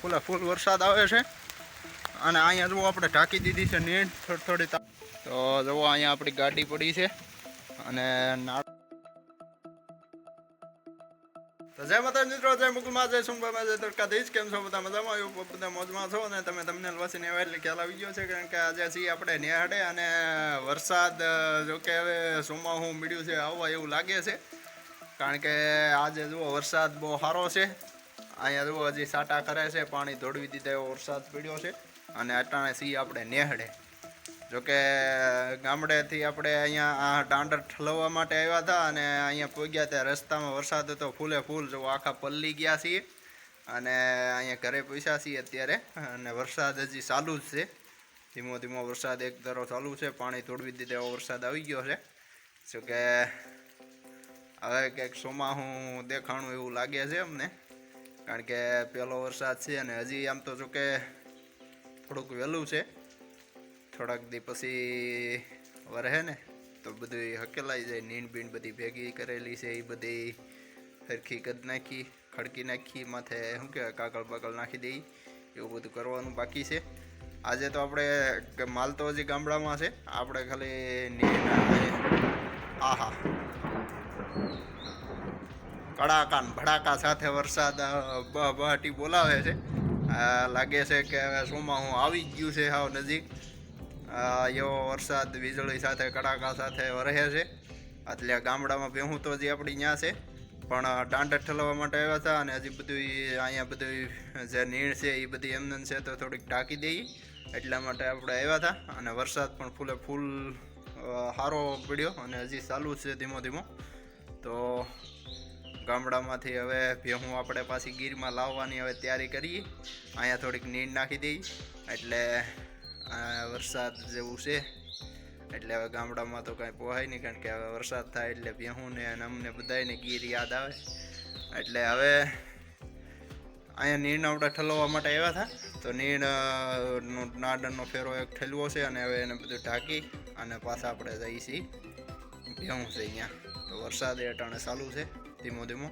ફૂલે ફૂલ વરસાદ આવે છે. અને અહીંયા જુઓ આપણે ઢાંકી દીધી છે નીણ થોડી થોડી તો જુઓ અહીંયા આપણી ગાડી પડી છે. અને જય માતા મિત્રો, જય મુકુલમાં, જય સુંબામાં જય તડકાધીશ કેમ છો બધા મજામાં? એવું બધા મોજમાં છો. અને તમે તમને વસીને એવા એટલે ખ્યાલ આવી ગયો છે, કારણ કે આજે છીએ આપણે નિહાળે અને વરસાદ જો કે હવે સોમાહું મળ્યું છે, આવવા એવું લાગે છે. કારણ કે આજે જુઓ વરસાદ બહુ સારો છે. અહીંયા જુઓ, હજી સાટા કરે છે, પાણી ધોળવી દીધા એવો વરસાદ પડ્યો છે. અને અટાણે સિંહ આપણે નેહડે. જોકે ગામડેથી આપણે અહીંયા આ દાંડર ઠલવવા માટે આવ્યા હતા અને અહીંયા પહોંચ્યા ત્યાં રસ્તામાં વરસાદ હતો, ફૂલે ફૂલ. જો આખા પલ્લી ગયા છીએ અને અહીંયા ઘરે પૈસા છીએ અત્યારે. અને વરસાદ હજી ચાલુ જ છે. ધીમો ધીમો વરસાદ એક ધારો ચાલુ છે, પાણી તોડવી દીધે એવો વરસાદ આવી ગયો છે. જોકે હવે કંઈક સોમાહું દેખાણું એવું લાગે છે અમને. કારણ કે પહેલો વરસાદ છે અને હજી આમ તો જોકે થોડુંક વહેલું છે. થોડાક દી પછી વરહે ને તો બધું હકેલાઈ જાય નીંદ બીણ બધી ભેગી કરેલી છે, એ બધી સરખી કદ નાખી, ખડકી નાખી, માથે શું કહેવાય, કાગળ બાગળ નાખી દઈ, એવું બધું કરવાનું બાકી છે. આજે તો આપણે માલ તો હજી ગામડામાં છે. આપણે ખાલી આહા. કડાકા ભડાકા સાથે વરસાદ બહાટી બોલાવે છે. લાગે છે કે હવે સોમાહું આવી જ ગયું છે હાવ નજીક. એવો વરસાદ વીજળી સાથે, કડાકા સાથે વરસે છે. એટલે ગામડામાં ભેહું તો હજી આપણી ત્યાં છે. પણ દાંડ ઠલવા માટે આવ્યા હતા અને હજી બધું અહીંયા બધું જે નીણ છે એ બધી એમને છે તો થોડીક ઢાંકી દઈએ એટલા માટે આપણે આવ્યા હતા અને વરસાદ પણ ફૂલે ફૂલ સારો પડ્યો અને હજી ચાલુ જ છે ધીમો ધીમો. તો ગામડામાંથી હવે ભેહું આપણે પાછી ગીરમાં લાવવાની હવે તૈયારી કરીએ અહીંયા થોડીક નીણ નાખી દઈએ એટલે વરસાદ જેવું છે. એટલે હવે ગામડામાં તો કાંઈ પોહાય નહીં, કારણ કે હવે વરસાદ થાય એટલે ભેહુંને અને અમને બધાયને ગીર યાદ આવે. એટલે હવે અહીંયા નીણ આપણે ઠલવવા માટે આવ્યા હતા. તો નીણનો નાડનનો ફેરો એક ઠલવો છે અને હવે એને બધું ઢાંકી અને પાછા આપણે જઈએ છીએ ભેહું છે અહીંયા. તો વરસાદ એ અટાણે ચાલુ છે. ધીમો ધીમો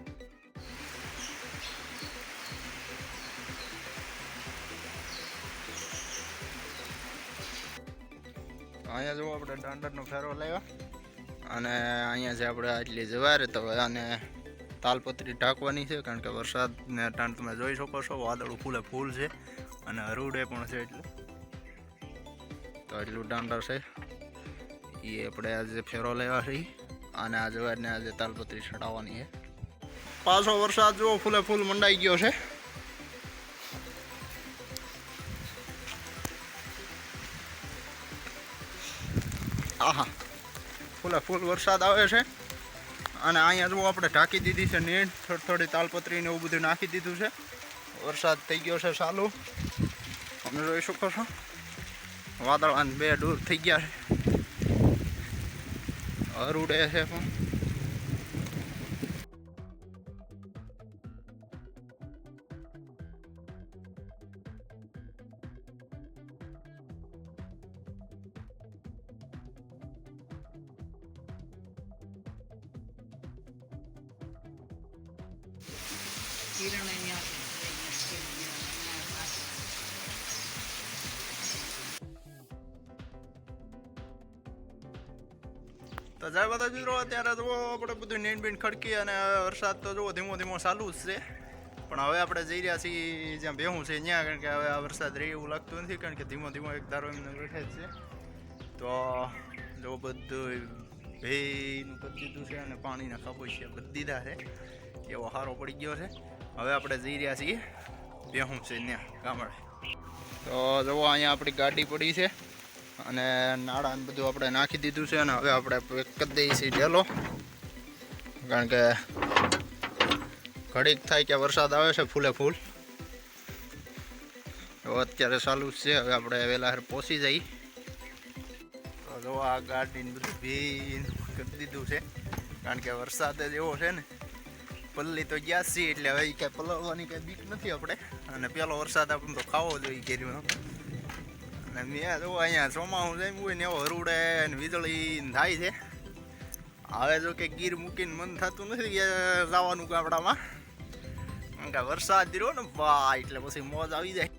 અહીંયા જો આપણે દાંડરનો ફેરો લેવા અને અહીંયા જે આપણે આટલી જવારે તો આને તાલપત્રી ઢાંકવાની છે કારણ કે વરસાદને અટાણ તમે જોઈ શકો છો વાદળું ફૂલે ફૂલ છે અને હરુડે પણ છે એટલે. તો એટલું દાંડર છે. એ આપણે આજે ફેરો લેવા છે. અને આ જવારને આજે તાલપત્રી ચડાવવાની છે. પાછો વરસાદ જુઓ, ફૂલે ફૂલ મંડાઈ ગયો છે. આહા, ફૂલે ફૂલ વરસાદ આવે છે. અને અહીંયા જુઓ, આપણે ઢાંકી દીધી છે નીણ થોડી થોડી તાલપત્રી ને એવું બધું નાખી દીધું છે. વરસાદ થઈ ગયો છે ચાલુ. તમે જોઈ શકો છો. વાદળ બે દૂર થઈ ગયા છે. અરુડે છે પણ. કિરણ અહીંયા તો જય માતાજી મિત્રો, અત્યારે જુઓ આપણે બધું નીણ બીણ ખડકી અને વરસાદ તો જુઓ ધીમો ધીમો ચાલુ જ છે. પણ હવે આપણે જઈ રહ્યા છીએ જ્યાં બેહું છે ત્યાં, કારણ કે હવે આ વરસાદ રહે એવું લાગતું નથી, કારણ કે ધીમો ધીમો એક ધારો એમને બેઠે જ છે. તો જો બધું ભેનું કરી છે અને પાણીના કપોશિયા બધી દીધા છે. એવો સારો પડી ગયો છે. હવે આપણે જઈ રહ્યા છીએ બેહું છે ત્યાં, ગામડે. તો જુઓ, અહીંયા આપણી ગાડી પડી છે. અને નાળા બધું આપણે નાખી દીધું છે અને હવે આપણે એક કરી દઈએ છીએ ઢેલો. કારણ કે ઘડીક થાય કે વરસાદ આવે છે ફૂલે ફૂલ. અત્યારે ચાલુ જ છે, હવે આપણે વહેલા પહોંચી જઈ જો આ ગાડીને બધું ભીન કરી દીધું છે, કારણ કે વરસાદ જ એવો છે ને. પલ્લી તો ગયા જ છીએ, એટલે હવે કાંઈ પલળવાની કાંઈ બીક નથી આપણે. અને પેલો વરસાદ આપણે તો ખાવો જોઈએ કેરીનો અને મેં જો અહીંયા ચોમાસું જમ્યું હોય ને એવો હરુડે ને વીજળી ને થાય છે. હવે જો કે ગીર મૂકીને મન થતું નથી જવાનું ગામડામાં. કારણ કે વરસાદ રહ્યો ને બા એટલે પછી મોજ આવી જાય.